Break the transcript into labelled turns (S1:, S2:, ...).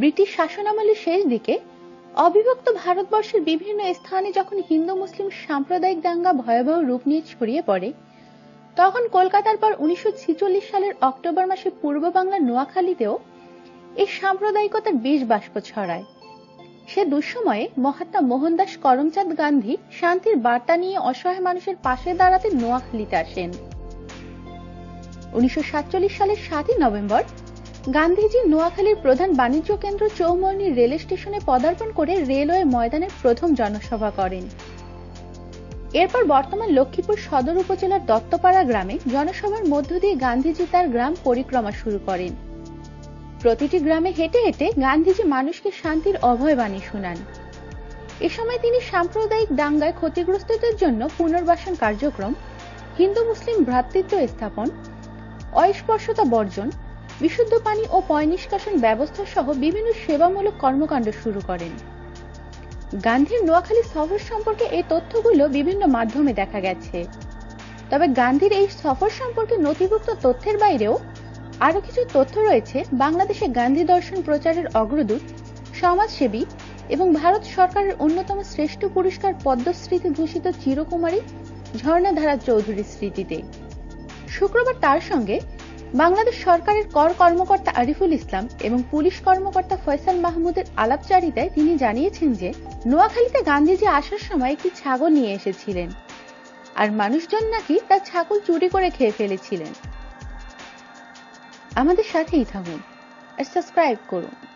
S1: British শাসনামলের শেষ দিকে অবিভক্ত ভারতবর্ষের বিভিন্ন স্থানে যখন হিন্দু মুসলিম সাম্প্রদায়িক দাঙ্গা ভয়াবহ রূপ নিয়ে ছড়িয়ে পড়ে, তখন কলকাতার পর উনিশশো সালের অক্টোবর মাসে পূর্ব বাংলার নোয়াখালীতেও এই সাম্প্রদায়িকতার বিষ বাষ্প ছড়ায়। সে দুঃসময়ে মহাত্মা মোহনদাস করমচাঁদ গান্ধী শান্তির বার্তা নিয়ে অসহায় মানুষের পাশে দাঁড়াতে নোয়াখালীতে আসেন। উনিশশো সাতচল্লিশ সালের সাতই নভেম্বর গান্ধীজি নোয়াখালীর প্রধান বাণিজ্য কেন্দ্র চৌমর্ণী রেল স্টেশনে পদার্পণ করে রেলওয়ে ময়দানের প্রথম জনসভা করেন। এরপর বর্তমান লক্ষ্মীপুর সদর উপজেলার দত্তপাড়া গ্রামে জনসভার মধ্য দিয়ে গান্ধীজি তার গ্রাম পরিক্রমা শুরু করেন। প্রতিটি গ্রামে হেঁটে হেঁটে গান্ধীজি মানুষকে শান্তির অভয় বাণী শুনান। এ সময় তিনি সাম্প্রদায়িক দাঙ্গায় ক্ষতিগ্রস্তদের জন্য পুনর্বাসন কার্যক্রম হিন্দু মুসলিম ভ্রাতৃত্ব স্থাপন, অস্পর্শতা বর্জন বিশুদ্ধ পানি ও পয় নিষ্কাশন ব্যবস্থা সহ বিভিন্ন সেবামূলক কর্মকাণ্ড শুরু করেন। গান্ধীর নোয়াখালী সফর সম্পর্কে এই তথ্যগুলো বিভিন্ন মাধ্যমে দেখা গেছে। তবে গান্ধীর এই সফর সম্পর্কে নথিভুক্ত তথ্যের বাইরেও আরও কিছু তথ্য রয়েছে। বাংলাদেশে গান্ধী দর্শন প্রচারের অগ্রদূত, সমাজসেবী এবং ভারত সরকারের অন্যতম শ্রেষ্ঠ পুরস্কার পদ্মস্মৃতি ভূষিত চিরকুমারী ঝর্ণাধারা চৌধুরীর স্মৃতিতে। শুক্রবার তার সঙ্গে বাংলাদেশ সরকারের কর কর্মকর্তা আরিফুল ইসলাম এবং পুলিশ কর্মকর্তা ফয়সাল মাহমুদের আলাপচারিতায় তিনি জানিয়েছেন যে, নোয়াখালীতে গান্ধীজি আসার সময় একটি ছাগল নিয়ে এসেছিলেন। আর মানুষজন নাকি তার ছাগল চুরি করে খেয়ে ফেলেছিলেন। আমাদের সাথেই থাকুন। আর সাবস্ক্রাইব করুন।